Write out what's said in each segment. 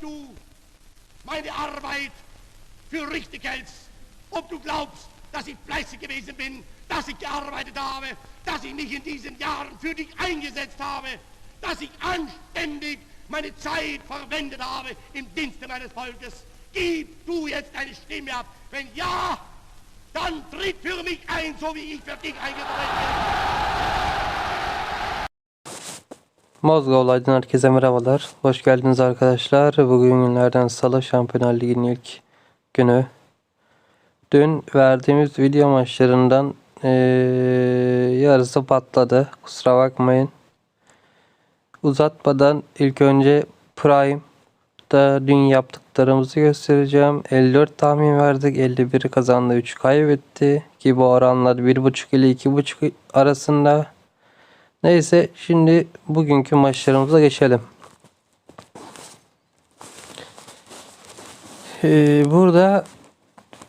du meine Arbeit für richtig hältst, ob du glaubst, dass ich fleißig gewesen bin, dass ich gearbeitet habe, dass ich mich in diesen Jahren für dich eingesetzt habe, dass ich anständig meine Zeit verwendet habe im Dienste meines Volkes. Gib du jetzt deine Stimme ab. Wenn ja, dann tritt für mich ein, so wie ich für dich eingetreten bin. Mozga olaydan herkese merhabalar. Hoş geldiniz arkadaşlar. Bugün günlerden salı Şampiyonlar Ligi'nin ilk günü. Dün verdiğimiz video maçlarından eee, yarısı patladı. Kusura bakmayın. Uzatmadan ilk önce Prime'da dün yaptıklarımızı göstereceğim. 54 tahmin verdik. 51 kazandı. 3 kaybetti. Ki bu oranlar 1.5 ile 2.5 arasında. Neyse şimdi bugünkü maçlarımıza geçelim. Ee, burada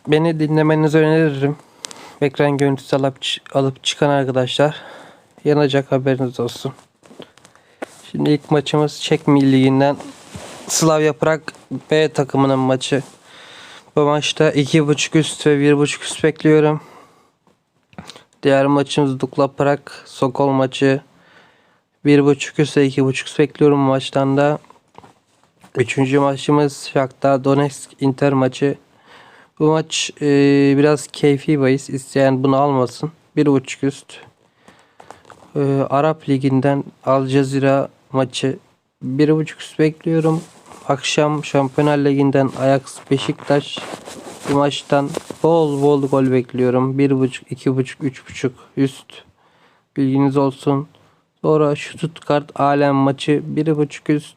beni dinlemenizi öneririm. Ekran görüntüsü alıp, alıp çıkan arkadaşlar yanacak haberiniz olsun. Şimdi ilk maçımız Çek Milli Ligi'nden Slavia Prag B takımının maçı. Bu maçta 2.5 üst ve 1.5 üst bekliyorum. Diğer maçımız Dukla Prag Sokol maçı. 1.5 üst ve 2.5 üst bekliyorum maçtan da. Üçüncü maçımız Shakhtar Donetsk Inter maçı. Bu maç e, biraz keyfi bahis. İsteyen bunu almasın. 1.5 üst. E, Arap Ligi'nden Al Jazeera maçı 1.5 üst bekliyorum. Akşam Şampiyonlar Ligi'nden Ajax Beşiktaş bu maçtan bol bol gol bekliyorum. 1.5, 2.5, 3.5 üst. Bilginiz olsun. Sonra Stuttgart Alem maçı 1.5 üst.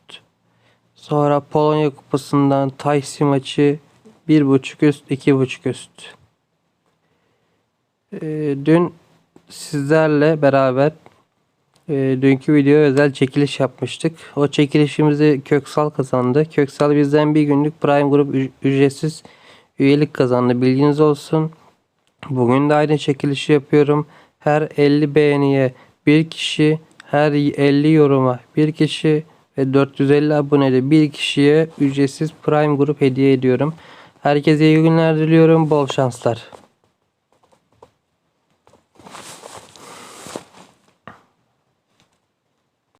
Sonra Polonya Kupası'ndan Taysi maçı 1.5 üst, 2.5 üst. Ee, dün sizlerle beraber e, dünkü video özel çekiliş yapmıştık. O çekilişimizi Köksal kazandı. Köksal bizden bir günlük Prime Grup ücretsiz üyelik kazandı. Bilginiz olsun. Bugün de aynı çekilişi yapıyorum. Her 50 beğeniye bir kişi, her 50 yoruma bir kişi ve 450 abonede bir kişiye ücretsiz Prime Grup hediye ediyorum. Herkese iyi günler diliyorum. Bol şanslar.